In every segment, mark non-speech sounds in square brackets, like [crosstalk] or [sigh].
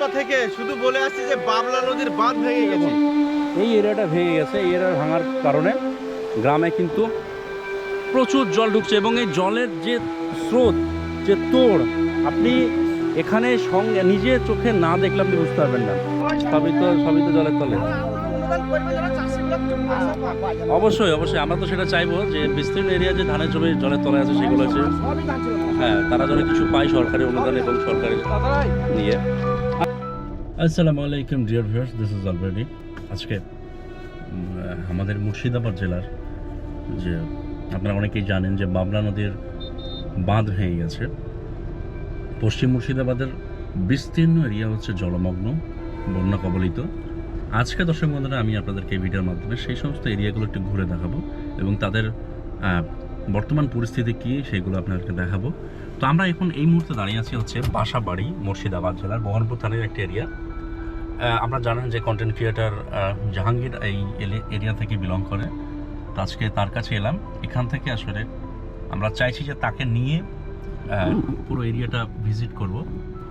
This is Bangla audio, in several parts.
পা থেকে শুধু বলে আসছে যে বাবলা নদীর বাঁধ ভেঙে গেছে। এই এরিয়াটা ভেঙে গেছে, এই এরিয়া ভাঙার কারণে গ্রামে কিন্তু প্রচুর জল ঢুকছে এবং এই জলের যে স্রোত, যে তোড়, আপনি এখানে সঙ্গে, নিজে চোখে না দেখলে আপনি বুঝতে পারবেন না। সবই তো সবই তো জলের তলে। অবশ্যই অবশ্যই, আমরা তো সেটা চাইব যে বিস্তীর্ণ এরিয়া যে ধানের জমি, জলের তলায় আছে সেগুলো হচ্ছে হ্যাঁ তারা যেন কিছু পায় সরকারি অনুদান এবং সরকারি নিয়ে। আসসালামু আলাইকুম dear viewers this is already আজকে আমাদের মুর্শিদাবাদ জেলার যে, আপনারা অনেকেই জানেন যে বাবলা নদীর বাঁধ ভেঙে গেছে। পশ্চিম মুর্শিদাবাদের বিস্তীর্ণ এরিয়া হচ্ছে জলমগ্ন, বন্যা কবলিত। আজকে দর্শক বন্ধুরা, আমি আপনাদেরকে এই ভিডিওর মাধ্যমে সেই সমস্ত এরিয়াগুলো একটু ঘুরে দেখাবো এবং তাদের বর্তমান পরিস্থিতি কী সেগুলো আপনাদেরকে দেখাবো। তো আমরা এখন এই মুহূর্তে দাঁড়িয়ে আছি হচ্ছে বাসাবাড়ি মুর্শিদাবাদ জেলার বহরমপুর থানার একটি এরিয়া। আমরা জানেন যে কন্টেন্ট ক্রিয়েটার জাহাঙ্গীর এই এরিয়া থেকে বিলং করে। তো আজকে তার কাছে এলাম। এখান থেকে আসলে আমরা চাইছি যে তাকে নিয়ে পুরো এরিয়াটা ভিজিট করব।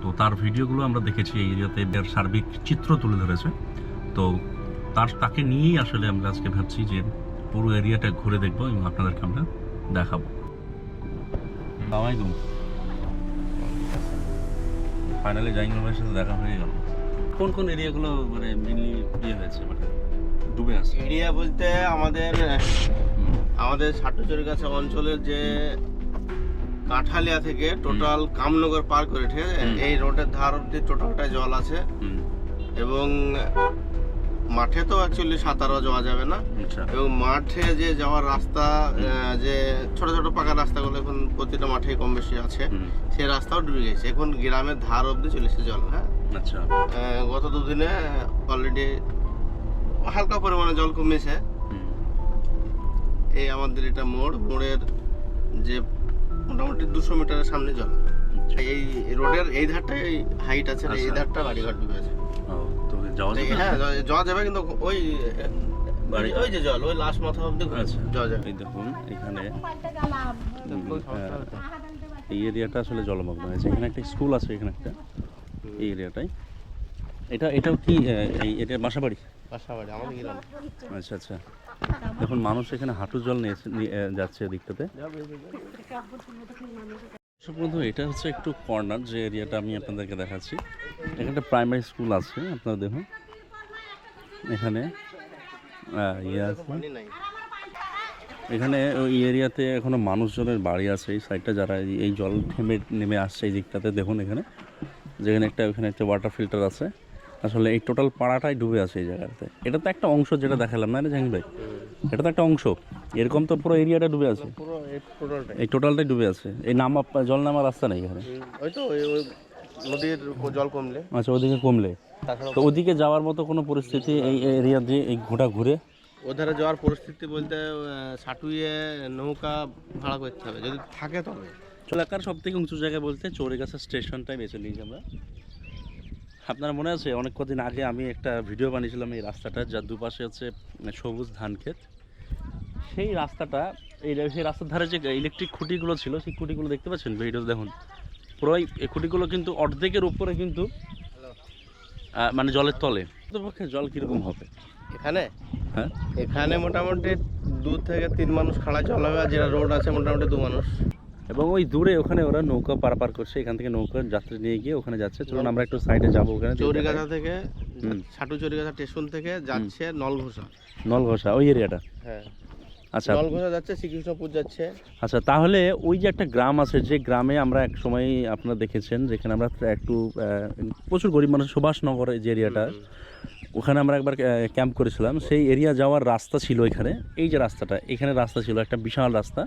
তো তার ভিডিওগুলো আমরা দেখেছি, এই এরিয়াতে এর সার্বিক চিত্র তুলে ধরেছে। তো তার, তাকে নিয়েই আসলে আমরা আজকে ভাবছি যে পুরো এরিয়াটা ঘুরে দেখব এবং আপনাদেরকে আমরা দেখাবো। ফাইনালি জাহাঙ্গীর ভাইয়ের সাথে দেখা হয়ে গেল। কোন কোন এরিয়াগুলো মানে মেনলি ইয়ে হয়েছে মানে ডুবে আছে? এরিয়া বলতে আমাদের আমাদের সাটুচুরি কাছে অঞ্চলের যে কাঠালিয়া থেকে টোটাল কামনগর পার করে ঠিক আছে? এই রোডের ধার অব্দি টোটালটাই জল আছে। এবং মাঠে তো অ্যাকচুয়ালি সাঁতারও যাওয়া যাবে না। আচ্ছা। এবং মাঠে যে যাওয়ার রাস্তা যে ছোট ছোট পাকা রাস্তাগুলো এখন প্রতিটা মাঠেই কম বেশি আছে সেই রাস্তাও ডুবে গেছে। এখন গ্রামের ধার অব্দি চলে এসেছে জল হ্যাঁ? আচ্ছা। গত দুদিনে অলরেডি হালকা পরিমাণে জল কমেছে। এই আমাদের এটা মোড় মোড়ের যে মোটামুটি দুশো মিটারের সামনে জল। আচ্ছা। এই রোডের এই ধারটাই হাইট আছে এই আচ্ছা। ধারটা বাড়িঘর ডুবে আছে তো যাওয়া যাবে হ্যাঁ যাওয়া যাবে কিন্তু ওই বাড়ি- ওই যে জল ওই লাস্ট মাথা অব্দি আচ্ছা এই দেখুন এখানে এই এরিয়াটা আসলে জলমগ্ন হয়েছে। এখানে একটা স্কুল আছে এখানে একটা। এই এরিয়াটাই। এটা এটাও কি এই এটা বাসাবাড়ি? পাশাপাশি আমাদের গ্রাম। আচ্ছা আচ্ছা। দেখুন মানুষ এখানে হাঁটু জল নিয়ে নিয়ে, যাচ্ছে এদিকটাতে। দর্শক বন্ধু এটা হচ্ছে একটু কর্নার যে এরিয়াটা আমি আপনাদেরকে দেখাচ্ছি। এখানে একটা প্রাইমারি স্কুল আছে আপনারা দেখুন। এখানে ইয়ে আছে। এখানে ওই এরিয়াতে এখনও মানুষজনের বাড়ি আছে এই সাইডটা যারা এই- জল থেমে নেমে আসছে এই দিকটাতে দেখুন এখানে। যেখানে একটা ওখানে একটা ওয়াটার ফিল্টার আছে। আসলে এই টোটাল পাড়াটাই ডুবে আছে এই জায়গাতে এটা তো একটা অংশ যেটা দেখালাম না রে জাহাঙ্গীর ভাই? এটা তো একটা অংশ। এরকম তো পুরো এরিয়াটা ডুবে আছে। এই টোটালটাই ডুবে আছে। এই নামা জল নামার রাস্তা নেই এখানে। ওই তো নদীর জল কমলে। আচ্ছা ওদিকে কমলে। তো ওদিকে যাওয়ার মতো কোনো পরিস্থিতি এই এরিয়া দিয়ে এই ঘোটা ঘুরে? ওধারে যাওয়ার পরিস্থিতি বলতে আহ, সাটুইয়ে নৌকা ভাড়া করতে হবে। যদি থাকে তবে। এলাকার সব থেকে উঁচু জায়গা বলতে চৌরিগাছা স্টেশনটাই বেছে নিয়েছি আমরা। আপনার মনে আছে অনেক কদিন আগে আমি একটা ভিডিও বানিয়েছিলাম এই রাস্তাটা যার দুপাশে হচ্ছে সবুজ ধান ক্ষেত। সেই রাস্তাটা এই সেই রাস্তার ধারে যে ইলেকট্রিক খুঁটিগুলো ছিল সেই খুঁটিগুলো দেখতে পাচ্ছেন? ভিডিও দেখুন। পুরো এই- খুঁটিগুলো কিন্তু অর্ধেকের উপরে কিন্তু মানে জলের তলে। পক্ষে জল কীরকম হবে? এখানে? হ্যাঁ? এখানে মোটামুটি দু থেকে তিন মানুষ খাড়া জল হবে আর যেটা রোড আছে মোটামুটি দু মানুষ। এবং ওই দূরে ওখানে ওরা নৌকা পারাপার করছে এখান থেকে নৌকা যাত্রী নিয়ে গিয়ে ওখানে যাচ্ছে। চলুন আমরা একটু সাইডে যাব ওখানে চৌরিগাছা থেকে ছাটু চৌরিগাছা স্টেশন থেকে যাচ্ছে নলঘোষা। নলঘোষা ওই এরিয়াটা হ্যাঁ। আচ্ছা। নলঘোষা যাচ্ছে শ্রীকৃষ্ণপুর যাচ্ছে। আচ্ছা তাহলে ওই যে একটা গ্রাম আছে যে গ্রামে আমরা এক সময় আপনারা দেখেছেন যেখানে আমরা একটু প্রচুর গরিব মানুষ সুভাষনগর যে এরিয়াটা ওখানে আমরা একবার ক্যাম্প করেছিলাম। সেই এরিয়া যাওয়ার রাস্তা ছিল এখানে। এই যে রাস্তাটা এখানে রাস্তা ছিল একটা বিশাল রাস্তা।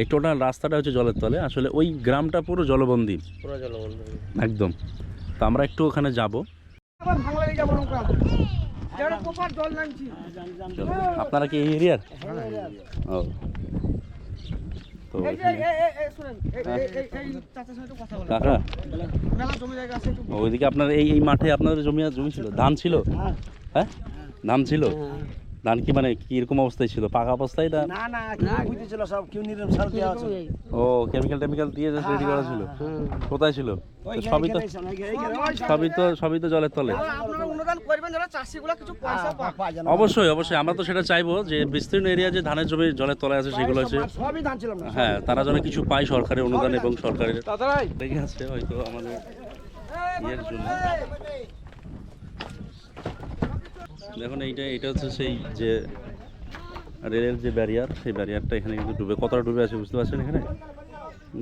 এই টোটাল রাস্তাটা হচ্ছে জলের তলে। আসলে ওই গ্রামটা পুরো জলবন্দী। পুরো জলবন্ধ একদম। তো আমরা একটু ওখানে যাব। আপনারা কি এই এরিয়ার? ও। তো কাকা? ওইদিকে আপনার এই এই মাঠে আপনাদের জমি জমি ছিল? ধান ছিল? হ্যাঁ। ধান ছিল? ধান কি মানে কি এরকম অবস্থায় ছিল? পাকা অবস্থায় না? না না কি বুঝেছিল সব কিউ নিরম সার দেওয়া আছে। ও কেমিক্যাল টেমিক্যাল দিয়ে রেডি করা ছিল? কোথায় ছিল? তো সবই তো সবই তো সবই তো জলের তলে। করবেন যারা চাষিগুলো কিছু পয়সা পায়। অবশ্যই অবশ্যই। আমরা তো সেটা চাইব যে বিস্তীর্ণ এরিয়া যে ধানের জমি জলের তলায় আছে সেগুলো না হ্যাঁ তারা যেন কিছু পায় সরকারি অনুদান এবং সরকারের লেগে আছে হয়তো আমাদের ইয়ের জন্য। দেখুন এইটা এটা হচ্ছে সেই যে রেলের যে ব্যারিয়ার সেই ব্যারিয়ারটা এখানে কিন্তু ডুবে কতটা ডুবে আছে বুঝতে পারছেন এখানে?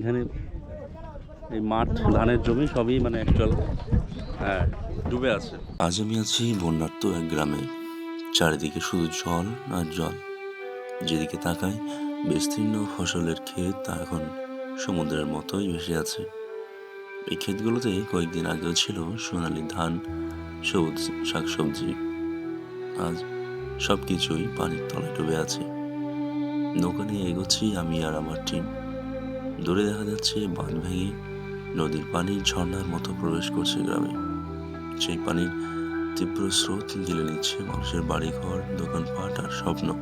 এখানে এই মাঠ ধানের জমি সবই মানে অ্যাকচুয়াল হ্যাঁ ডুবে আছে। আজ আমি আছি বন্যার্ত এক গ্রামে। চারিদিকে শুধু জল আর জল। যেদিকে তাকাই, বিস্তীর্ণ ফসলের ক্ষেত তা এখন সমুদ্রের মতোই ভেসে আছে। এই ক্ষেতগুলোতে কয়েকদিন আগেও ছিল সোনালি ধান, সবুজ শাকসবজি। আজ সব কিছুই পানির তলায় ডুবে আছে। নৌকা নিয়ে এগোচ্ছি আমি আর আমার টিম দূরে দেখা যাচ্ছে বাঁধ ভেঙে নদীর পানি ঝর্ণার মতো প্রবেশ করছে গ্রামে। সেই পানির তীব্র স্রোত গিলে নিচ্ছে মানুষের বাড়িঘর, দোকানপাট আর স্বপ্ন।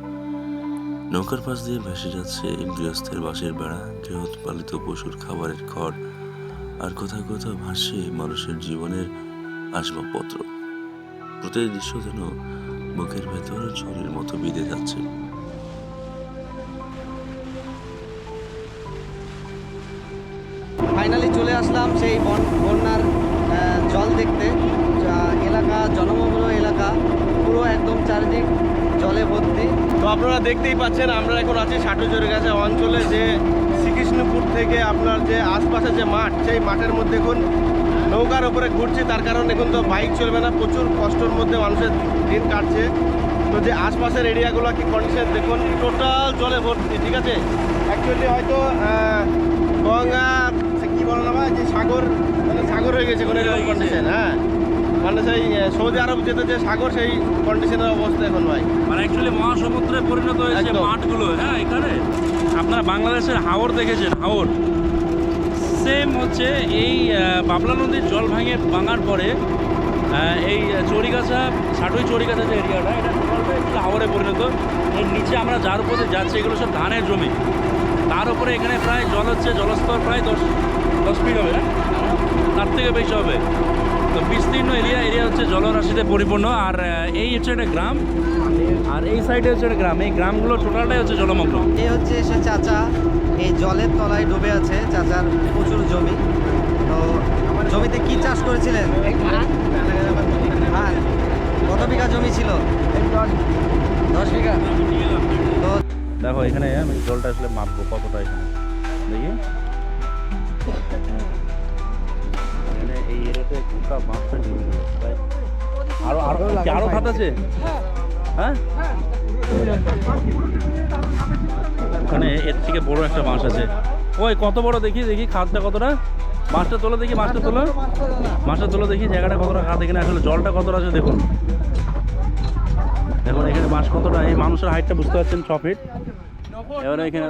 নৌকার পাশ দিয়ে ভেসে যাচ্ছে গৃহস্থের বাঁশের বেড়া গৃহোৎপালিত পশুর খাবারের খড় আর কোথাও কোথাও ভাসছে মানুষের জীবনের আসবাবপত্র। প্রতিটি দৃশ্য যেন বুকের ভেতর ঝড়ের মতো বিঁধে যাচ্ছে। ফাইনালি চলে আসলাম সেই বন- বন্যার জল দেখতে। জনবহুল এলাকা, পুরো একদম চারিদিক জলে ভর্তি। তো আপনারা দেখতেই পাচ্ছেন, আমরা এখন আছি ষাটুজোর কাছে অঞ্চলে যে শ্রীকৃষ্ণপুর থেকে আপনার যে আশপাশে যে মাঠ, সেই মাঠের মধ্যে এখন নৌকার ওপরে ঘুরছি। তার কারণে এখন তো বাইক চলবে না, প্রচুর কষ্টের মধ্যে মানুষের দিন কাটছে। তো যে আশপাশের এরিয়াগুলো কি কন্ডিশন দেখুন টোটাল জলে ভর্তি, ঠিক আছে? অ্যাকচুয়ালি হয়তো গঙ্গা কি বলো না যে সাগর মানে সাগর হয়ে গেছে, কোনো এরকম কন্ডিশন হ্যাঁ। মানে সেই সৌদি আরব যেতে যে সাগর সেই কন্ডিশনের অবস্থা এখন ভাই। মানে অ্যাকচুয়ালি মহাসমুদ্রে পরিণত হয়েছে। মাঠগুলো হ্যাঁ এখানে? আপনারা বাংলাদেশের হাওর দেখেছেন হাওর। সেম হচ্ছে এই বাবলা নদীর জল ভাঙে ভাঙার পরে এই চড়িগাছা ষাটুই চড়িগাছা যে এরিয়াটা এটা টোটালটাই হচ্ছে হাওরে পরিণত। এর নিচে আমরা যার উপরে যাচ্ছি এগুলো সব ধানের জমি। তার উপরে এখানে প্রায় জল হচ্ছে জলস্তর প্রায় দশ দশ ফিট হবে না তার থেকে বেশি হবে। তো বিস্তীর্ণ এরিয়া এরিয়া হচ্ছে জলরাশিতে পরিপূর্ণ। আর এই হচ্ছে একটা গ্রাম। আর এই সাইডে হচ্ছে একটা গ্রাম। এই গ্রামগুলো টোটালটাই হচ্ছে জলমগ্ন। এই হচ্ছে সে চাচা। এই জলের তলায় ডুবে আছে চাচার প্রচুর জমি। তো আমার জমিতে কি চাষ করেছিলেন? হ্যাঁ কত বিঘা জমি ছিল? দশ বিঘা। তো দেখো এখানে আমি জলটা আসলে মাপবো কতটা এখানে। দেখি। এই এরিয়াতে গোটা ডুবে গেছে আরও আরও আরও খাত আছে? হ্যাঁ। ওখানে এর থেকে বড় একটা বাঁশ আছে। ওই কত বড় দেখি দেখি খাতটা কতটা? মাছটা তোলো দেখি মাছটা তোলো। মাছটা তোলো দেখি জায়গাটা কতটা খাত এখানে আসলে জলটা কতটা আছে দেখুন। দেখুন এখানে বাঁশ কতটা এই মানুষের হাইটটা বুঝতে পারছেন ছ ফিট এবারে এখানে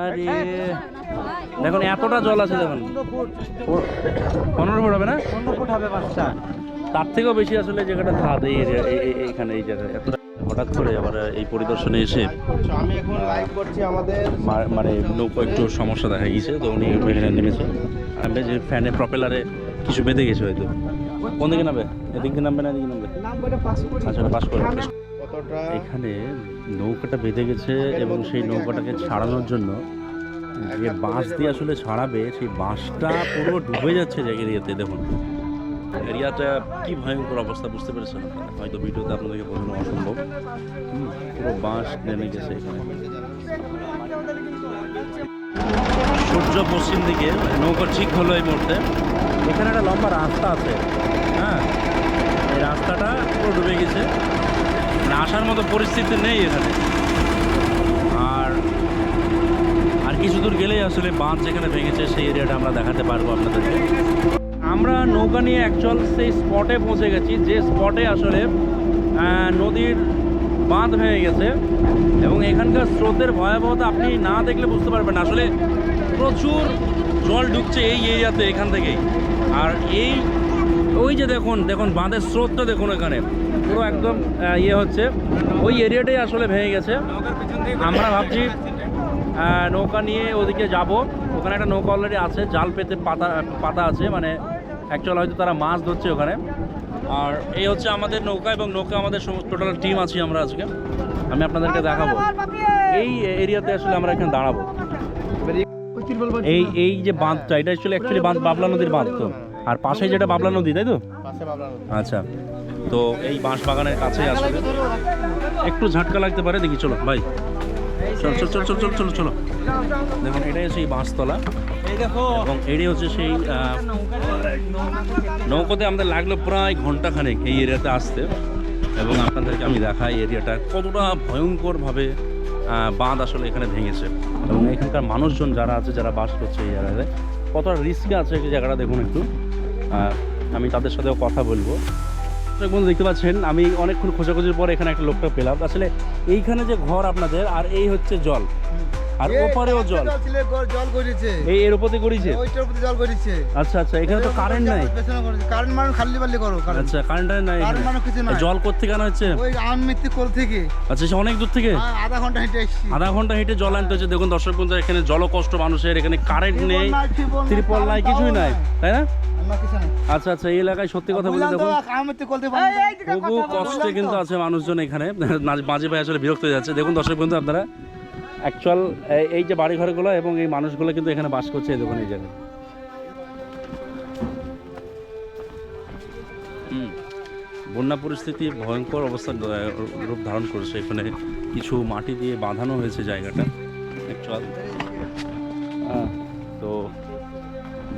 আরে। দেখুন, এতটা জল আছে দেখুন। পনেরো ফুট হবে না? অন্য ফুট হবে বাচ্চা তার থেকেও বেশি আসলে জায়গাটা খাদ এই এইখানে, এই জায়গায়। এতটা হঠাৎ করে আবার এই পরিদর্শনে এসে মানে নৌকো একটু সমস্যা দেখা গিয়েছে, তো উনি এখানে নেমেছে। আমি যে ফ্যানে প্রপেলারে কিছু বেঁধে গেছে হয়তো। কোন দিকে নামবে? এদিক নামবে না এদিকে নামবে? আচ্ছা পাস করে এখানে নৌকাটা বেঁধে গেছে এবং সেই নৌকাটাকে ছাড়ানোর জন্য যে বাঁশ দিয়ে আসলে ছাড়াবে সেই বাঁশটা পুরো ডুবে যাচ্ছে এরিয়াতে দেখুন। এরিয়াটা কি ভয়ঙ্কর অবস্থা বুঝতে পেরেছেন আপনারা? হয়তো ভিডিওতে আপনাদেরকে বোঝানো অসম্ভব। পুরো বাঁশ নেমে গেছে এখানে। সূর্য পশ্চিম দিকে নৌকা ঠিক হলো এই মুহূর্তে। এখানে একটা লম্বা রাস্তা আছে। হ্যাঁ এই রাস্তাটা পুরো ডুবে গেছে। মানে আসার মতো পরিস্থিতি নেই এখানে। আর আর কিছু দূর গেলেই আসলে বাঁধ যেখানে ভেঙেছে সেই এরিয়াটা আমরা দেখাতে পারব আপনাদেরকে। আমরা নৌকা নিয়ে অ্যাকচুয়াল সেই স্পটে পৌঁছে গেছি, যে স্পটে আসলে নদীর বাঁধ ভেঙে গেছে। এবং এখানকার স্রোতের ভয়াবহতা আপনি না দেখলে বুঝতে পারবেন আসলে প্রচুর জল ঢুকছে এই এরিয়াতে এখান থেকেই। আর এই, ওই যে দেখুন দেখুন বাঁধের স্রোতটা দেখুন এখানে। পুরো একদম ইয়ে হচ্ছে। ওই এরিয়াটাই আসলে ভেঙে গেছে। আমরা ভাবছি নৌকা নিয়ে ওদিকে যাব। ওখানে একটা নৌকা অলরেডি আছে জাল পেতে পাতা পাতা আছে মানে অ্যাকচুয়াল হয়তো তারা মাছ ধরছে ওখানে। আর এই হচ্ছে আমাদের নৌকা এবং নৌকা আমাদের সমস্ত টোটাল টিম আছি আমরা আজকে। আমি আপনাদেরকে দেখাবো। এই এরিয়াতে আসলে আমরা এখানে দাঁড়াবো। এই এই যে বাঁধটা এটা অ্যাকচুয়ালি অ্যাকচুয়ালি বাঁধ বাবলা নদীর বাঁধ তো। আর পাশে যেটা বাবলা নদী তাই তো? পাশে বাবলা নদী। আচ্ছা। তো এই বাঁশ বাগানের কাছেই আসলে একটু ঝাটকা লাগতে পারে, দেখি, চলো, ভাই। চল চল চল চল চল, চলো। চলো দেখুন, এটাই হচ্ছে এই বাঁশতলা। এবং এটাই হচ্ছে সেই নৌকোতে আমাদের লাগল প্রায় ঘন্টাখানেক এই এরিয়াতে আসতে। এবং আপনাদেরকে আমি দেখাই এরিয়াটা কতটা ভয়ঙ্করভাবে বাঁধ আসলে এখানে ভেঙেছে। এবং এখানকার মানুষজন যারা আছে, যারা বাস করছে এই জায়গাতে, কতটা রিস্কে আছে এই জায়গাটা দেখুন একটু। আমি তাদের সাথেও কথা বলব। দর্শক বন্ধু, দেখতে পাচ্ছেন, আমি অনেকক্ষণ খোঁজাখুঁজির পর এখানে একটা লোকটা পেলাম। আসলে এইখানে যে ঘর আপনাদের, আর এই হচ্ছে জল। আর ওপারেও জল। জল করেছে এই এর উপরে করেছে ওইটার উপরে জল করেছে আচ্ছা আচ্ছা এখানে তো কারেন্ট নাই। কারেন্ট মানে খালি বাল্লি করো আচ্ছা কারেন্ট নাই কারেন্ট মানে কিছু নাই। জল হচ্ছে? ওই কোল থেকে। আচ্ছা সে অনেক দূর থেকে? হ্যাঁ, আধা ঘণ্টা হেঁটে এসছি। আধা ঘণ্টা হেঁটে জল আনতে হচ্ছে। দেখুন দর্শক বন্ধু এখানে জলকষ্ট মানুষের এখানে কারেন্ট নেই ত্রিপল নাই কিছুই নাই তাই না? আচ্ছা আচ্ছা এই এলাকায় সত্যি কথা বলে দেখুন। বহু কষ্টে কিন্তু আছে মানুষজন এখানে। [laughs] না- মাঝে ভাই আসলে বিরক্ত হয়ে যাচ্ছে। দেখুন দর্শক বন্ধু আপনারা অ্যাকচুয়াল এই যে বাড়ি ঘরগুলো এবং এই মানুষগুলো কিন্তু এখানে বাস করছে এই দোকানে জায়গায়। বন্যা পরিস্থিতি ভয়ঙ্কর অবস্থা রূপ ধারণ করেছে। এখানে কিছু মাটি দিয়ে বাঁধানো হয়েছে জায়গাটা অ্যাকচুয়াল তো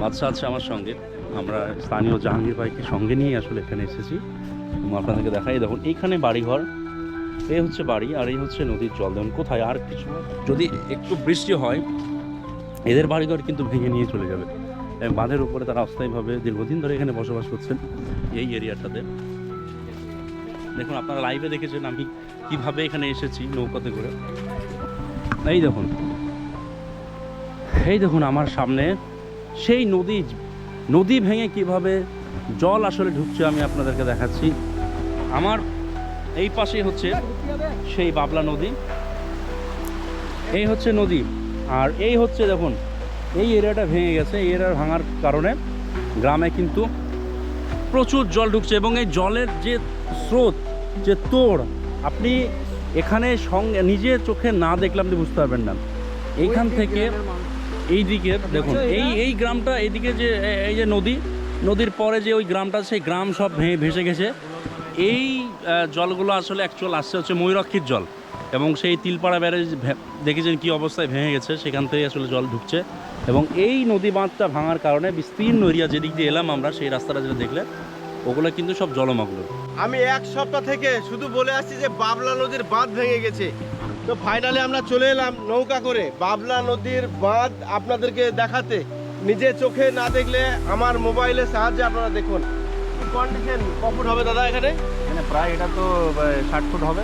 বাচ্চা আছে আমার সঙ্গে। আমরা স্থানীয় জাহাঙ্গীর ভাইকে সঙ্গে নিয়ে আসলে এখানে এসেছি। এবং আপনাদেরকে দেখাই দেখুন এইখানে বাড়িঘর এই হচ্ছে বাড়ি আর এই হচ্ছে নদীর জল। দেখুন, কোথায় আর কিছু যদি একটু বৃষ্টি হয়, এদের বাড়িঘর কিন্তু ভেঙে নিয়ে চলে যাবে। বাঁধের উপরে তারা অস্থায়ীভাবে দীর্ঘদিন ধরে এখানে বসবাস করছেন এই এরিয়াটাতে। দেখুন, আপনারা লাইভে দেখেছেন আমি কীভাবে এখানে এসেছি নৌকাতে করে। এই দেখুন এই দেখুন আমার সামনে সেই নদী নদী ভেঙে কীভাবে জল আসলে ঢুকছে আমি আপনাদেরকে দেখাচ্ছি। আমার এই পাশেই হচ্ছে সেই বাবলা নদী। এই হচ্ছে নদী। আর এই হচ্ছে দেখুন, এই এরিয়াটা ভেঙে গেছে, এই এরিয়ার ভাঙার কারণে গ্রামে কিন্তু প্রচুর জল ঢুকছে এবং এই জলের যে স্রোত, যে তোড়, আপনি এখানে সঙ্গে, নিজে চোখে না দেখলে আপনি বুঝতে পারবেন না। এইখান থেকে এই দিকে দেখুন, এই এই গ্রামটা, এইদিকে যে, এই যে নদী, নদীর পরে যে ওই গ্রামটা, সেই গ্রাম সব ভেসে গেছে। এই জলগুলো আসলে অ্যাকচুয়াল আসছে হচ্ছে ময়ূরক্ষীর জল। এবং সেই তিলপাড়া ব্যারেজ দেখেছেন কি অবস্থায় ভেঙে গেছে, সেখান থেকে আসলে জল ঢুকছে। এবং এই নদী বাঁধটা ভাঙার কারণে বিস্তীর্ণ এরিয়া যেদিক দিয়ে এলাম আমরা, সেই রাস্তাটা যেটা দেখলে, ওগুলো কিন্তু সব জলমগ্ন। আমি এক সপ্তাহ থেকে শুধু বলে আসছি যে বাবলা নদীর বাঁধ ভেঙে গেছে। তো ফাইনালি আমরা চলে এলাম নৌকা করে। বাবলা নদীর বাঁধ আপনাদেরকে দেখাতে। নিজে চোখে না দেখলে আমার মোবাইলের সাহায্যে আপনারা দেখুন। কন্ডিশন কফুট হবে দাদা এখানে? এখানে প্রায় এটা তো ষাট ফুট হবে।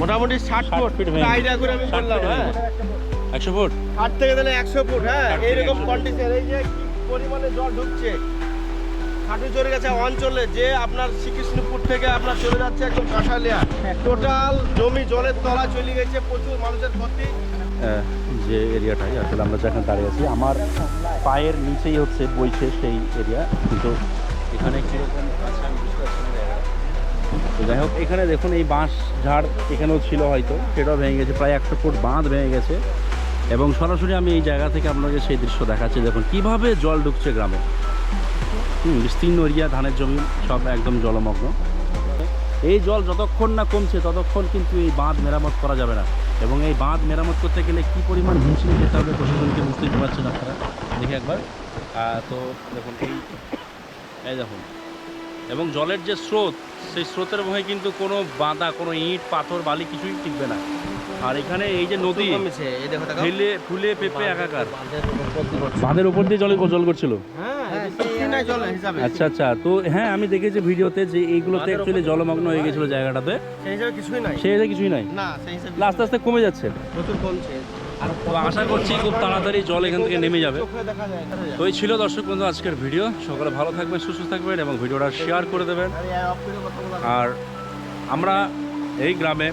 মোটামুটি ষাট 60 ফুট। ভেঙে আইডিয়া করে আমি 60 বললাম হ্যাঁ। একশো ফুট? ষাট থেকে দিলে একশো ফুট হ্যাঁ। 60 থেকে এইরকম কন্ডিশন এই যে কি পরিমাণে জল ঢুকছে। খাটুচরে গেছে অঞ্চলে যে আপনার শ্রীকৃষ্ণপুর থেকে আপনার চলে যাচ্ছে একদম কাঁঠালিয়া। টোটাল জমি জলের তলা চলে গেছে প্রচুর মানুষের ক্ষতি। যে এরিয়াটাই আসলে আমরা যেখানে দাঁড়িয়ে আছি আমার পায়ের নিচেই হচ্ছে বইছে সেই এরিয়া। কিন্তু এখানে তো যাই হোক, এখানে দেখুন এই বাঁশ ঝাড় এখানেও ছিল হয়তো, সেটাও ভেঙে গেছে, প্রায় একশো ফুট বাঁধ ভেঙে গেছে। এবং সরাসরি আমি এই জায়গা থেকে আপনাকে সেই দৃশ্য দেখাচ্ছি। দেখুন, কীভাবে জল ঢুকছে গ্রামে। হুম, বিস্তীর্ণ এরিয়া, ধানের জমি, সব একদম জলমগ্ন। এই জল যতক্ষণ না কমছে, ততক্ষণ কিন্তু এই বাঁধ মেরামত করা যাবে না। এবং এই বাঁধ মেরামত করতে গেলে কি পরিমাণ হিমশিম খেতে হবে, প্রশাসনকে বুঝতেই পারছেন আপনারা। দেখি একবার। তো দেখুন, এই এই দেখুন। এবং জলের যে স্রোত সেই স্রোতের ভয়ে কিন্তু কোনো বাঁধা কোনো ইট পাথর বালি কিছুই টিকবে না। আর এখানে এই যে নদী ফেলে ফুলে পেঁপে একাকার। বাঁধের উপর দিয়ে জল জল করছিল? হ্যাঁ কিছুই নাই জল হিসাবে। আচ্ছা আচ্ছা তো হ্যাঁ আমি দেখেছি ভিডিওতে যে এইগুলোতে অ্যাকচুয়ালি জলমগ্ন হয়ে গেছিল জায়গাটাতে। সেই হিসাবে কিছুই নাই। সে জায়গায় কিছুই নাই? না আস্তে আস্তে কমে যাচ্ছে। প্রচুর কমছে। আশা করছি খুব তাড়াতাড়ি জল এখান থেকে নেমে যাবে। তো এই ছিল দর্শক বন্ধু আজকের ভিডিও। সকলে ভালো থাকবেন, সুস্থ থাকবেন এবং ভিডিওটা শেয়ার করে দেবেন। আরে আমরা এই গ্রামে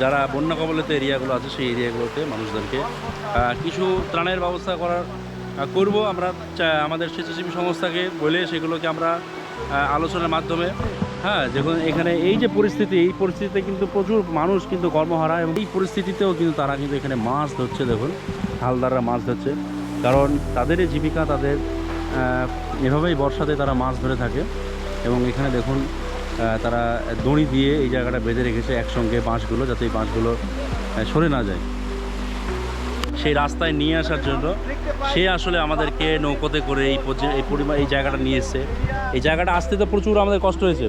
যারা বন্যা কবলিত এরিয়াগুলো আছে, সেই এরিয়াগুলোতে মানুষদেরকে কিছু ত্রাণের ব্যবস্থা করার করব। আমরা আমাদের স্বেচ্ছাসেবী সংস্থাকে বলে সেগুলোকে আমরা আলোচনার মাধ্যমে হ্যাঁ যখন এখানে এই যে পরিস্থিতি, এই পরিস্থিতিতে কিন্তু প্রচুর মানুষ কিন্তু কর্মহারা এবং এই পরিস্থিতিতেও কিন্তু তারা কিন্তু এখানে মাছ ধরছে, দেখুন। হালদাররা মাছ ধরছে। কারণ তাদেরই জীবিকা, তাদের এভাবেই বর্ষাতে তারা মাছ ধরে থাকে এবং এখানে দেখুন তারা দড়ি দিয়ে এই জায়গাটা বেঁধে রেখেছে একসঙ্গে বাঁশগুলো যাতে এই বাঁশগুলো সরে না যায়। সেই রাস্তায় নিয়ে আসার জন্য সে আসলে আমাদেরকে নৌকোতে করে এই এই পরিমাণ এই জায়গাটা নিয়ে এসছে। এই জায়গাটা আসতে তো প্রচুর আমাদের কষ্ট হয়েছে।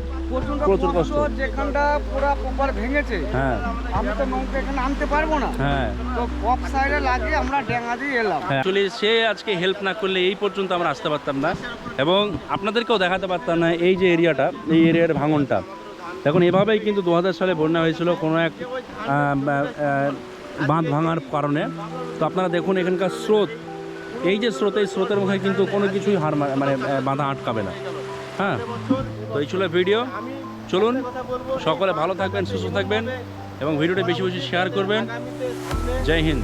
প্রচুর কষ্ট যেখানটা পুরা প্রপার ভেঙেছে হ্যাঁ। আমি তো নৌকা এখানে আনতে পারব না। হ্যাঁ। তো পপ সাইডে লাগিয়ে আমরা ডেঙা দিয়ে এলাম। অ্যাকচুয়ালি সে আজকে হেল্প না করলে এই পর্যন্ত আমরা আসতে পারতাম না। এবং আপনাদেরকেও দেখাতে পারতাম না এই যে এরিয়াটা এই এরিয়ার ভাঙনটা। দেখুন এভাবেই কিন্তু দু হাজার সালে বন্যা হয়েছিল কোনো এক বাঁধ ভাঙার কারণে। তো আপনারা দেখুন এখানকার স্রোত। এই যে স্রোত এই স্রোতের মুখে কিন্তু কোনো কিছুই হার মানে বাঁধা আটকাবে না। হ্যাঁ তো এই ছিল ভিডিও। চলুন, সকলে ভালো থাকবেন, সুস্থ থাকবেন এবং ভিডিওটা বেশি বেশি শেয়ার করবেন। জয় হিন্দ।